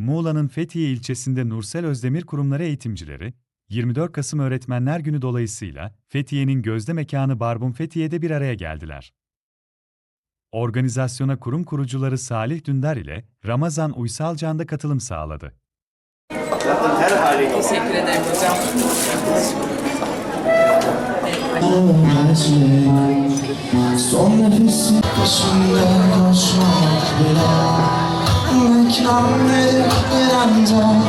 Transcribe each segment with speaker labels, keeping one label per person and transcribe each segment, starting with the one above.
Speaker 1: Muğla'nın Fethiye ilçesinde Nursel Özdemir Kurumları eğitimcileri, 24 Kasım Öğretmenler Günü dolayısıyla Fethiye'nin gözde mekanı Barbun Fethiye'de bir araya geldiler. Organizasyona kurum kurucuları Salih Dündar ile Ramazan Uysalcan da katılım sağladı.
Speaker 2: Her haliyle
Speaker 3: Teşekkür ederim hocam.
Speaker 4: Son nefesim peşinden koşmak bile Mükemmel bir anda.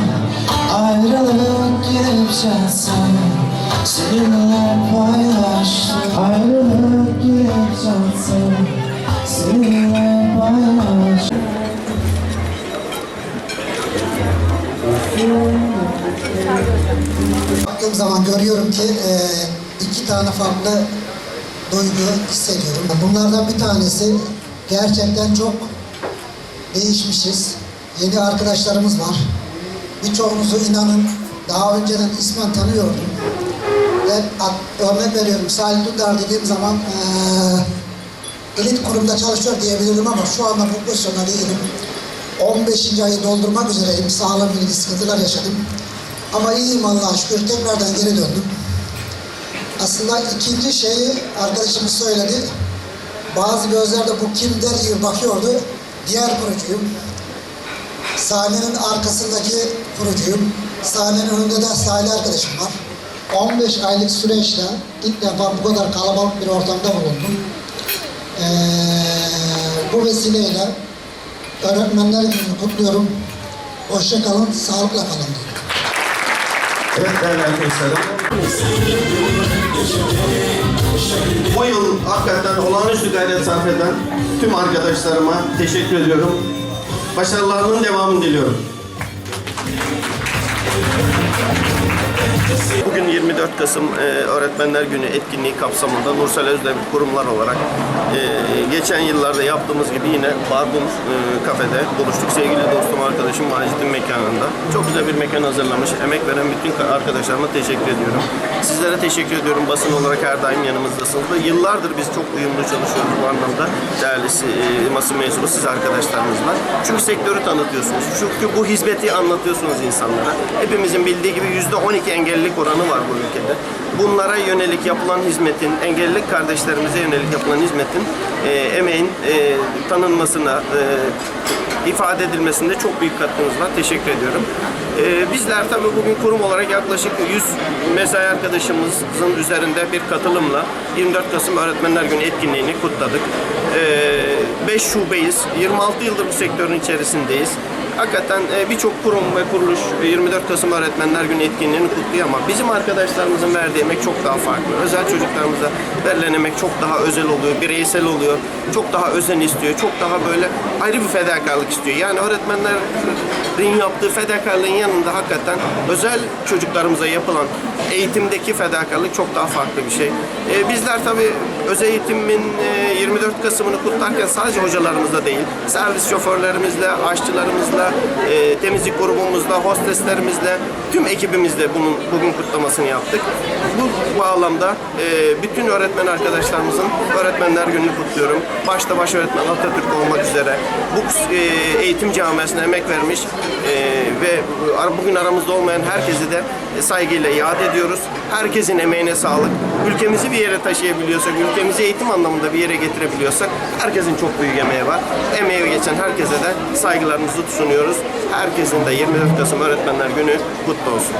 Speaker 4: Ayrılık gelip çatsam Seninle paylaştım. Ayrılık gelip çatsam Seninle paylaştım.
Speaker 5: Baktığım zaman görüyorum ki e, iki tane farklı duygu hissediyorum. Bunlardan bir tanesi gerçekten çok değişmişiz. Yeni arkadaşlarımız var. Birçoğunuzu inanın daha önceden ismen tanıyordum. At- örnek veriyorum Salih Dündar dediğim zaman e, elit kurumda çalışıyor diyebilirim ama şu anda pozisyonda değilim. 15. ayı doldurmak üzereyim. Sağlam ilgili sıkıntılar yaşadım. Ama iyiyim Allah'a şükür. Tekrardan geri döndüm. Aslında ikinci şeyi arkadaşımız söyledi. Bazı gözlerde bu kim der gibi bakıyordu. Diğer kurucuyum. Sahnenin arkasındaki kurucuyum. Sahnenin önünde de sahne arkadaşım var. 15 aylık süreçte ilk defa bu kadar kalabalık bir ortamda bulundum. Ee, bu vesileyle öğretmenler gününü kutluyorum. Hoşça kalın, sağlıkla kalın.
Speaker 2: Evet değerli arkadaşlarım. Bu yıl hakikaten olağanüstü gayret sarf eden tüm arkadaşlarıma teşekkür ediyorum. Başarılarının devamını diliyorum. Bugün 24 Kasım e, Öğretmenler Günü etkinliği kapsamında Nursel Özdemir kurumlar olarak e, geçen yıllarda yaptığımız gibi yine Barbun e, kafede buluştuk. Sevgili dostum arkadaşım Macit'in mekanında. Çok güzel bir mekan hazırlamış. Emek veren bütün arkadaşlarıma teşekkür ediyorum. Sizlere teşekkür ediyorum. Basın olarak her daim yanımızdasınız. Yıllardır biz çok uyumlu çalışıyoruz bu anlamda. Değerli basın mensubu siz arkadaşlarımızla. Çünkü sektörü tanıtıyorsunuz. Çünkü bu hizmeti anlatıyorsunuz insanlara. Hepimizin bildiği gibi %12 engellilik oranı var bu ülkede. Bunlara yönelik yapılan hizmetin, engellilik kardeşlerimize yönelik yapılan hizmetin, e, emeğin e, tanınmasına, e, ifade edilmesinde çok büyük katkınız var. Teşekkür ediyorum. E, bizler tabii bugün kurum olarak yaklaşık 100 mesai arkadaşımızın üzerinde bir katılımla 24 Kasım Öğretmenler Günü etkinliğini kutladık. 5 şubeyiz. 26 yıldır bu sektörün içerisindeyiz. Hakikaten e, birçok kurum ve kuruluş e, 24 Kasım Öğretmenler Günü etkinliğini kutluyor ama bizim arkadaşlarımızın verdiği emek çok daha farklı. Özel çocuklarımıza verilen emek çok daha özel oluyor, bireysel oluyor. Çok daha özen istiyor, çok daha böyle ayrı bir fedakarlık istiyor. Yani öğretmenlerin yaptığı fedakarlığın yanında hakikaten özel çocuklarımıza yapılan eğitimdeki fedakarlık çok daha farklı bir şey. E, bizler tabii özel eğitimin e, 24 Kasım'ını kutlarken sadece hocalarımızla değil, servis şoförlerimizle, aşçılarımızla, e, temizlik grubumuzla, hosteslerimizle, tüm ekibimizle bunun bugün kutlamasını yaptık. Bu bağlamda e, bütün öğretmen arkadaşlarımızın Öğretmenler Günü'nü kutluyorum. Başta baş öğretmen Atatürk olmak üzere bu e, eğitim camiasına emek vermiş e, ve bugün aramızda olmayan herkesi de saygıyla yad ediyoruz. Herkesin emeğine sağlık. Ülkemizi bir yere taşıyabiliyorsak, ülkemizi eğitim anlamında bir yere getirebiliyorsak herkesin çok büyük emeği var. Emeği geçen herkese de saygılarımızı sunuyoruz. Herkesin de 24 Kasım Öğretmenler Günü kutlu olsun.